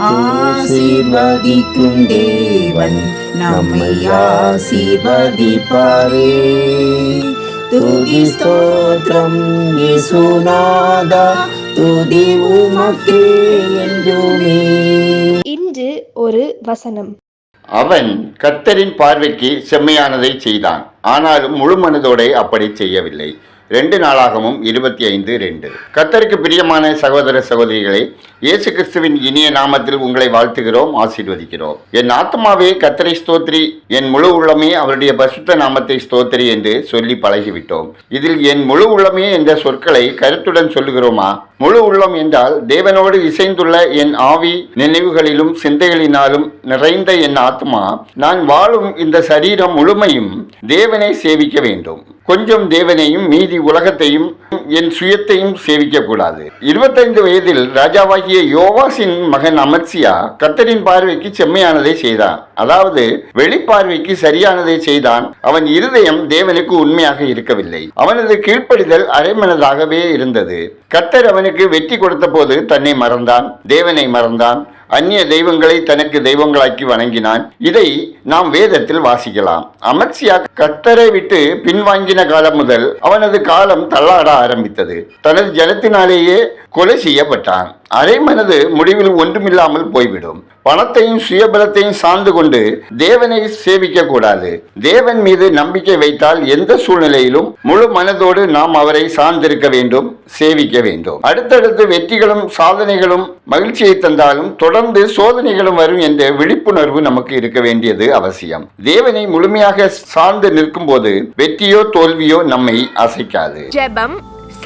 ஆசீர்வதிக்கும் தேவன் நம்மை ஆசீர்வதிப்பாரே. துதி ஸ்தோத்திரம் இயேசுநாதா துதி உமக்கே என்றுமே. இன்று ஒரு வசனம். அவன் கர்த்தரின் பார்வைக்கு செம்மையானதை செய்தான். ஆனாலும் முழு மனதோടെ அப்படி செய்யவில்லை. ரெண்டு நாளாகவும் இருபத்தி ஐந்து ரெண்டு. கத்தருக்கு பிரியமான சகோதர சகோதரிகளை இயேசு கிறிஸ்துவின் இனிய நாமத்தில் உங்களை வாழ்த்துகிறோம் ஆசீர்வதிக்கிறோம். என் ஆத்மாவே கத்தரை ஸ்தோத்ரி என் முழு உள்ளமே அவருடைய பசுத்த நாமத்தை ஸ்தோத்ரி என்று சொல்லி பழகிவிட்டோம். இதில் என் முழு உள்ளமே என்ற சொற்களை கருத்துடன் சொல்லுகிறோமா? முழு உள்ளம் என்றால் தேவனோடு இசைந்துள்ள என் ஆவி நினைவுகளிலும் சிந்தைகளினாலும் நிறைந்த என் ஆத்மா நான் வாழும் இந்த சரீரம் முழுமையும் தேவனை சேவிக்க வேண்டும். கொஞ்சம் தேவனையும் மீதி உலகத்தையும் என் சுயத்தையும் சேவிக்க கூடாது இருபத்தைந்து வயதில் ராஜாவாகிய யோவாசின் மகன் அமர்சியா கத்தரின் பார்வைக்கு செம்மையானதை செய்தான். அதாவது வெளிப்பார்வைக்கு சரியானதை செய்தான். அவன் இருதயம் தேவனுக்கு உண்மையாக இருக்கவில்லை. அவனது கீழ்ப்படிதல் அரைமனதாகவே இருந்தது. கத்தர் அவனுக்கு வெற்றி கொடுத்த போது தன்னை மறந்தான். தேவனை மறந்தான். அந்நிய தெய்வங்களை தனக்கு தெய்வங்களாக்கி வணங்கினான். இதை நாம் வேதத்தில் வாசிக்கலாம். அமர்சியா கத்தரை விட்டு பின்வாங்கின காலம் முதல் அவனது காலம் தள்ளாட ஆரம்பித்தது. தனது ஜனத்தினாலேயே கொலை செய்யப்பட்டான். அரைமனது முடிவில் ஒன்றுமில்லாமல் போய்விடும். பணத்தையும் சுயபலத்தையும் சார்ந்து கொண்டு தேவனை சேவிக்க கூடாது. தேவன் மீது நம்பிக்கை வைத்தால் எந்த சூழ்நிலையிலும் முழு மனதோடு நாம் அவரை சார்ந்திருக்க வேண்டும் சேவிக்க வேண்டும். அடுத்தடுத்து வெற்றிகளும் சாதனைகளும் மகிழ்ச்சியை தந்தாலும் தொடர்ந்து சோதனைகளும் வரும் என்ற விழிப்புணர்வு நமக்கு இருக்க வேண்டியது அவசியம். தேவனை முழுமையாக சார்ந்து நிற்கும் போது வெற்றியோ தோல்வியோ நம்மை அசைக்காது. ஜெபம்.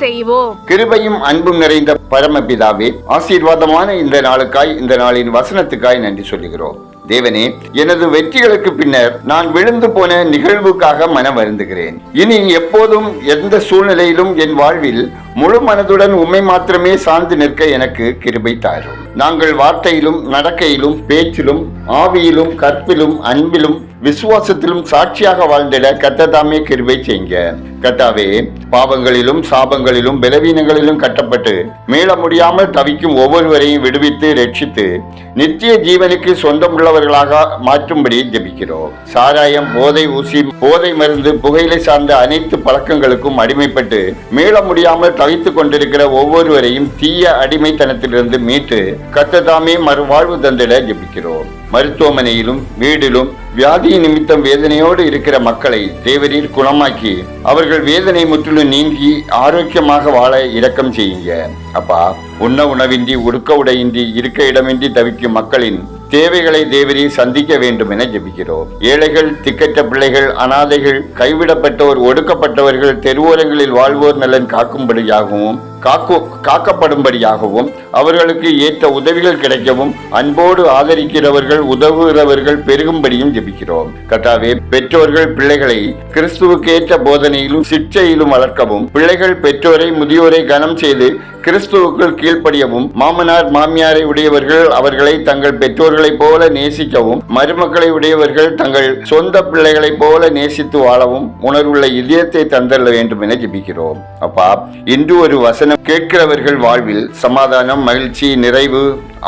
செய்வோம். கிருபையும் அன்பும் நிறைந்த பரமபிதாவே ஆசீர்வாதமான இந்த நாளுக்காய் இந்த நாளின் வசனத்துக்காய் நன்றி சொல்லுகிறோம். தேவனே எனது வெற்றிகளுக்கு பின்னர் நான் விழுந்து போன நிகழ்வுக்காக மன வருந்துகிறேன். இனி எப்போதும் எந்த சூழ்நிலையிலும் என் வாழ்வில் முழு மனதுடன் உண்மை மாத்திரமே சார்ந்து நிற்க எனக்கு கிருபை தாரும். நாங்கள் வார்த்தையிலும் நடக்கையிலும் பேச்சிலும் ஆவியிலும் கற்பிலும் அன்பிலும் விசுவாசத்திலும் சாட்சியாக வாழ்ந்திட கத்ததாமே கிருபை செய்ய கத்தாவே பாவங்களிலும் சாபங்களிலும் பலவீனங்களிலும் கட்டப்பட்டு மீள முடியாமல் தவிக்கும் ஒவ்வொருவரையும் விடுவித்து ரட்சித்து நித்திய ஜீவனுக்கு சொந்தமுள்ளவர்களாக மாற்றும்படி ஜெபிக்கிறோம். சாராயம் போதை ஊசி போதை மருந்து புகையிலை சார்ந்த அனைத்து பழக்கங்களுக்கும் அடிமைப்பட்டு மீள முடியாமல் தவித்துக் கொண்டிருக்கிற ஒவ்வொருவரையும் தீய அடிமைத்தனத்திலிருந்து மீட்டு கத்ததாமே மறுவாழ்வு தந்திட ஜெபிக்கிறோம். மருத்துவமனையிலும் வீடிலும் வியாதி நிமித்தம் வேதனையோடு இருக்கிற மக்களை தேவரீர் குணமாக்கி அவர்கள் வேதனை முற்றிலும் நீங்கி ஆரோக்கியமாக வாழ இரக்கம் செய்யுங்க. அப்பா உண்ண உணவின்றி உடுக்க உடையின்றி இருக்க இடமின்றி தவிக்கும் மக்களின் தேவைகளை தேவரி சந்திக்க வேண்டும் என ஜெபிக்கிறோம். ஏழைகள் திக்கற்ற பிள்ளைகள் அனாதைகள் கைவிடப்பட்டோர் ஒடுக்கப்பட்டவர்கள் தெருவோரங்களில் வாழ்வோர் நலன் காக்கும்படியாகவும் காக்கு காக்கப்படும்படியாகவும் அவர்களுக்கு ஏற்ற உதவிகள் கிடைக்கவும் அன்போடு ஆதரிக்கிறவர்கள் உதவுகிறவர்கள் பெருகும்படியும் ஜெபிக்கிறோம். கட்டாவே பெற்றோர்கள் பிள்ளைகளை கிறிஸ்துவுக்கு ஏற்ற போதனையிலும் சிக்ஷையிலும் வளர்க்கவும் பிள்ளைகள் பெற்றோரை முதியோரை கனம் செய்து கிறிஸ்துவுக்குள் கீழ்ப்படியவும் மாமனார் மாமியாரை உடையவர்கள் அவர்களை தங்கள் பெற்றோர்களைப் போல நேசிக்கவும் மருமக்களை உடையவர்கள் தங்கள் சொந்த பிள்ளைகளைப் போல நேசித்து வாழவும் உணர்வுள்ள இதயத்தை தந்தள்ள வேண்டும் என ஜெபிக்கிறோம். அப்பா இன்று ஒரு வசனம் கேட்கிறவர்கள் வாழ்வில் சமாதானம் மகிழ்ச்சி நிறைவு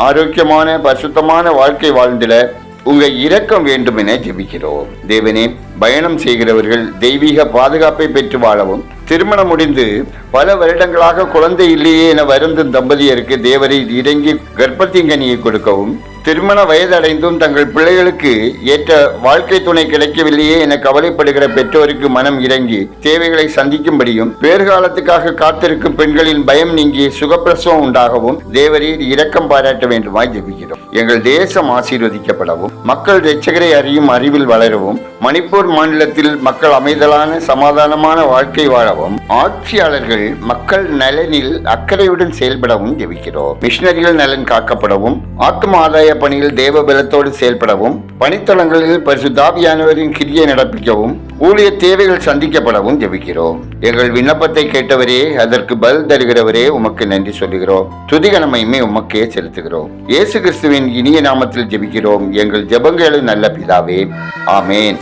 ஆரோக்கியமான பரிசுத்தமான வாழ்க்கை வாழ்ந்திட உங்க இரக்கம் வேண்டும் என ஜெபிக்கிறோம். தேவனே பயணம் செய்கிறவர்கள் தெய்வீக பாதுகாப்பை பெற்று வாழவும். திருமணம் முடிந்து பல வருடங்களாக குழந்தை இல்லையே என வருந்தும் தம்பதியருக்கு தேவரை இறங்கி கர்ப்பத்திங்கனியை கொடுக்கவும். திருமண வயதடைந்தும் தங்கள் பிள்ளைகளுக்கு ஏற்ற வாழ்க்கை துணை கிடைக்கவில்லையே என கவலைப்படுகிற பெற்றோருக்கு மனம் இறங்கி தேவைகளை சந்திக்கும்படியும் பேர்காலத்துக்காக காத்திருக்கும் பெண்களின் பயம் நீங்கி சுகப்பிரசவம் உண்டாகவும் தேவரீர் இரக்கம் பாராட்ட வேண்டுமாய் ஜெபிக்கிறோம். எங்கள் தேசம் ஆசீர்வதிக்கப்படவும் மக்கள் ரட்சகரை அறியும் அறிவில் வளரவும் மணிப்பூர் மாநிலத்தில் மக்கள் அமைதலான சமாதானமான வாழ்க்கை வாழவும் ஆட்சியாளர்கள் மக்கள் நலனில் அக்கறையுடன் செயல்படவும் ஜெபிக்கிறோம். மிஷினரிகள் நலன் காக்கப்படவும் ஆத்ம ஆதாய பணியில் தேவ பலத்தோடு செயல்படவும் பணித்தளங்களில் பரிசுத்தாபியானவரின் கிரியை நடப்பிக்கவும் ஊழிய தேவைகள் சந்திக்கப்படவும் ஜெபிக்கிறோம். எங்கள் விண்ணப்பத்தை கேட்டவரே அதற்கு பதில் தருகிறவரே உமக்கு நன்றி சொல்லுகிறோம். துதிகனமையுமே உமக்கே செலுத்துகிறோம். இயேசு கிறிஸ்துவின் இனிய நாமத்தில் ஜெபிக்கிறோம். எங்கள் ஜெபங்களும் நல்ல பிதாவே. ஆமேன்.